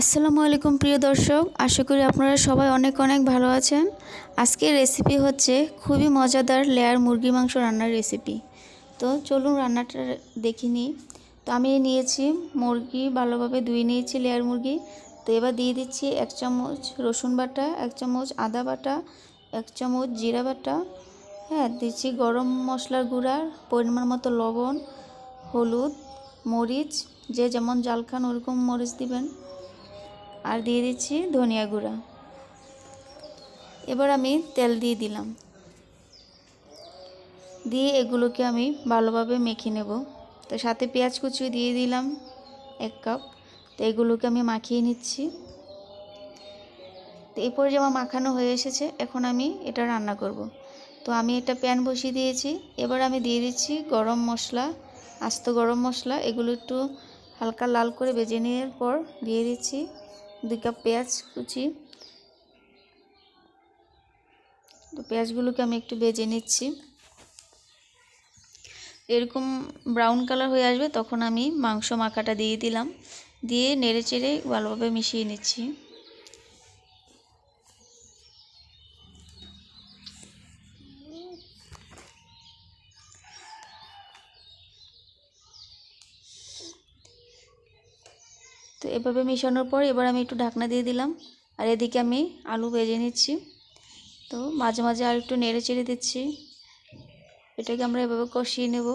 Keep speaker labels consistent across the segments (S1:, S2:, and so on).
S1: আসসালামু আলাইকুম প্রিয় দর্শক, আশা করি আপনারা সবাই অনেক অনেক ভালো আছেন। আজকের রেসিপি হচ্ছে খুবই মজাদার লেয়ার মুরগি মাংস রান্নার রেসিপি তো চলুন রান্নাটা দেখে নিই। তো আমি নিয়েছি মুরগি, ভালোভাবে ধুয়ে নিয়েছি লেয়ার মুরগি। তো এবার দিয়ে দিচ্ছি এক চামচ রসুন বাটা, এক চামচ আদা বাটা, এক চামচ জিরা বাটা। হ্যাঁ দিচ্ছি গরম মশলার গুঁড়া, পরিমাণ মতো লবণ, হলুদ, মরিচ, যে যেমন জাল খান ওরকম মরিচ দিবেন। আর দিয়ে দিচ্ছি ধনিয়া গুঁড়া। এবার আমি তেল দিয়ে দিলাম। দিয়ে এগুলোকে আমি ভালোভাবে মেখে নেব। তো সাথে পেঁয়াজ কুচি দিয়ে দিলাম এক কাপ। তো এগুলোকে আমি মাখিয়ে নিচ্ছি। তো এরপরে যে আমার মাখানো হয়ে এসেছে। এখন আমি এটা রান্না করব। তো আমি এটা প্যান বসিয়ে দিয়েছি। এবার আমি দিয়ে দিচ্ছি গরম মশলা, আস্ত গরম মশলা। এগুলো একটু হালকা লাল করে বেজে নেওয়ার পর দিয়ে দিচ্ছি। দুই কাপ পেঁয়াজ কুচি। তো পেঁয়াজগুলোকে আমি একটু বেজে নিচ্ছি। এরকম ব্রাউন কালার হয়ে আসবে তখন আমি মাংস মাখাটা দিয়ে দিলাম। দিয়ে নেড়ে চেড়ে ভালোভাবে মিশিয়ে নিচ্ছি। তো এভাবে মেশানোর পর এবার আমি একটু ঢাকনা দিয়ে দিলাম। আর এদিকে আমি আলু ভেজে নিচ্ছি। তো মাঝে মাঝে আর একটু নেড়ে চেড়ে দিচ্ছি। এটাকে আমরা এভাবে কষিয়ে নেব।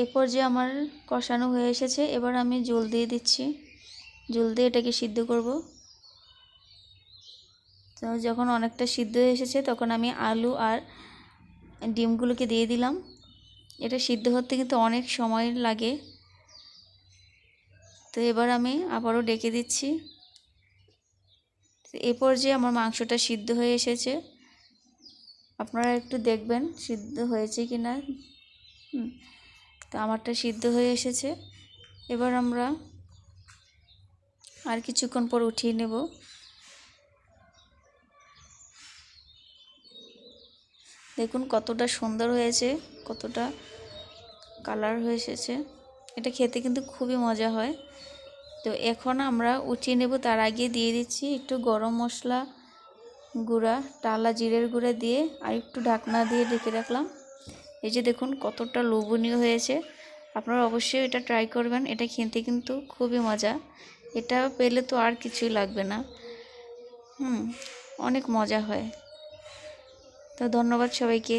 S1: এরপর যে আমার কষানো হয়ে এসেছে। এবার আমি জল দিয়ে দিচ্ছি। জল দিয়ে এটাকে সিদ্ধ করব। তো যখন অনেকটা সিদ্ধ হয়ে এসেছে, তখন আমি আলু আর ডিমগুলোকে দিয়ে দিলাম। এটা সিদ্ধ হতে কিন্তু অনেক সময় লাগে। তো এবার আমি আবারও ডেকে দিচ্ছি। এ পর্যায়ে আমার মাংসটা সিদ্ধ হয়ে এসেছে। আপনারা একটু দেখবেন সিদ্ধ হয়েছে কি না তো আমারটা সিদ্ধ হয়ে এসেছে। এবার আমরা আর কিছুক্ষণ পর উঠিয়ে নেব। দেখুন কতটা সুন্দর হয়েছে, কতটা কালার হয়ে এসেছে। এটা খেতে কিন্তু খুবই মজা হয়। তো এখন আমরা উঠিয়ে নেব, তার আগে দিয়ে দিচ্ছি একটু গরম মশলা গুঁড়া, টালা জিরের গুঁড়া দিয়ে আর একটু ঢাকনা দিয়ে ঢেকে রাখলাম। এই যে দেখুন কতটা লোভনীয় হয়েছে। আপনারা অবশ্যই এটা ট্রাই করবেন, এটা খেতে কিন্তু খুবই মজা। এটা পেলে তো আর কিছুই লাগবে না। হুম, অনেক মজা হয়। তো ধন্যবাদ সবাইকে।